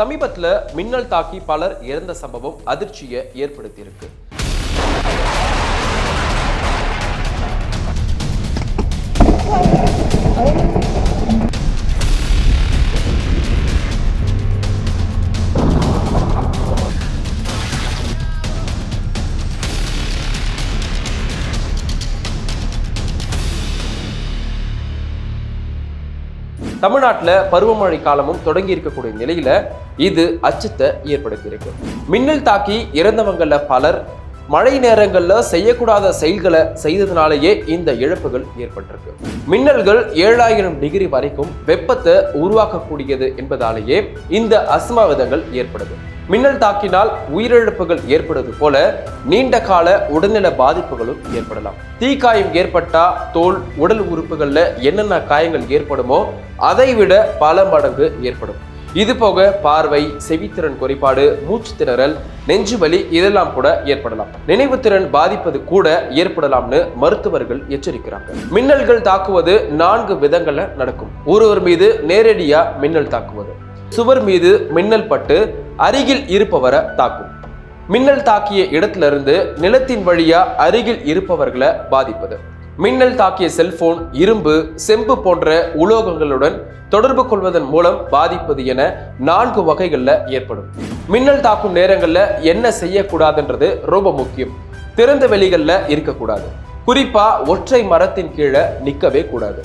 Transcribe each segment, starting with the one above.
சமீபத்தில் மின்னல் தாக்கி பலர் இறந்த சம்பவம் அதிர்ச்சியை ஏற்படுத்தியிருக்கு. தமிழ்நாட்டில் பருவமழை காலமும் தொடங்கி இருக்கக்கூடிய நிலையில இது அச்சத்தை ஏற்படுத்தியிருக்கு. மின்னல் தாக்கி இறந்தவங்கள பலர் மழை நேரங்களில் செய்யக்கூடாத செயல்களை செய்ததுனாலேயே இந்த இழப்புகள் ஏற்பட்டிருக்கு. மின்னல்கள் ஏழாயிரம் டிகிரி வரைக்கும் வெப்பத்தை உருவாக்கக்கூடியது என்பதாலேயே இந்த அஸ்மாவிதங்கள் ஏற்படுது. மின்னல் தாக்கினால் உயிரிழப்புகள் ஏற்படுவது போல நீண்ட கால உடல்நல பாதிப்புகளும் ஏற்படலாம். தீக்காயம் ஏற்பட்டா தோல் உடல் உறுப்புகளில் என்னென்ன காயங்கள் ஏற்படுமோ அதை விட பல மடங்கு ஏற்படும். இது போக பார்வை செவித்திறன் குறைபாடு மூச்சு திணறல் நெஞ்சு வலி இதெல்லாம் கூட ஏற்படலாம். நினைவுத்திறன் பாதிப்பது கூட ஏற்படலாம்னு மருத்துவர்கள் எச்சரிக்கிறாங்க. மின்னல்கள் தாக்குவது நான்கு விதங்கள்ல நடக்கும். ஒருவர் மீது நேரடியா மின்னல் தாக்குவது. சுவர் மீது மின்னல் பட்டு அருகில் இருப்பவரை தாக்கும். மின்னல் தாக்கிய இடத்திலிருந்து நிலத்தின் வழியா அருகில் இருப்பவர்களை பாதிப்பது. மின்னல் தாக்கிய செல்போன் இரும்பு செம்பு போன்ற உலோகங்களுடன் தொடர்பு கொள்வதன் மூலம் பாதிப்பது என நான்கு வகைகளில் ஏற்படும். மின்னல் தாக்கும் நேரங்களில் என்ன செய்யக்கூடாதுன்றது ரொம்ப முக்கியம். திறந்த வெளிகளில் இருக்கக்கூடாது. குறிப்பா ஒற்றை மரத்தின் கீழே நிற்கவே கூடாது.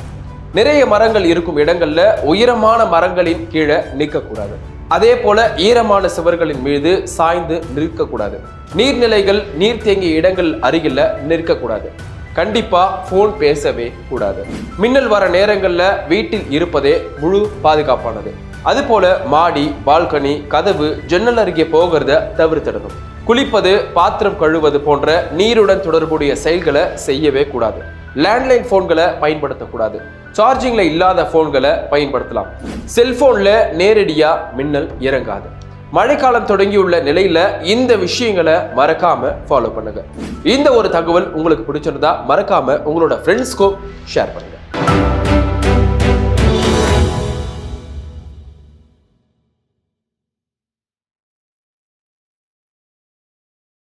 நிறைய மரங்கள் இருக்கும் இடங்கள்ல உயரமான மரங்களின் கீழே நிற்கக்கூடாது அதே போல ஈரமான சுவர்களின் மீது சாய்ந்து நிற்கக்கூடாது. நீர்நிலைகள் நீர் தேங்கிய இடங்கள் அருகில் நிற்கக்கூடாது. கண்டிப்பாக ஃபோன் பேசவே கூடாது. மின்னல் வர நேரங்களில் வீட்டில் இருப்பதே முழு பாதுகாப்பானது. அதுபோல மாடி பால்கனி கதவு ஜன்னல் அருகே போகிறத தவிர்த்திடணும். குளிப்பது பாத்திரம் கழுவது போன்ற நீருடன் தொடர்புடைய செயல்களை செய்யவே கூடாது. லேண்ட்லைன் ஃபோன்களை பயன்படுத்தக்கூடாது. சார்ஜிங்கில் இல்லாத ஃபோன்களை பயன்படுத்தலாம். செல்போன்ல நேரடியா மின்னல் இறங்காது. மழைக்காலம் தொடங்கியுள்ள நிலையில இந்த விஷயங்களை மறக்காம ஃபாலோ பண்ணுங்க. இந்த ஒரு தகவல் உங்களுக்கு பிடிச்சிருந்தா மறக்காம உங்களோட ஃப்ரெண்ட்ஸ்க்கும் ஷேர் பண்ணுங்க.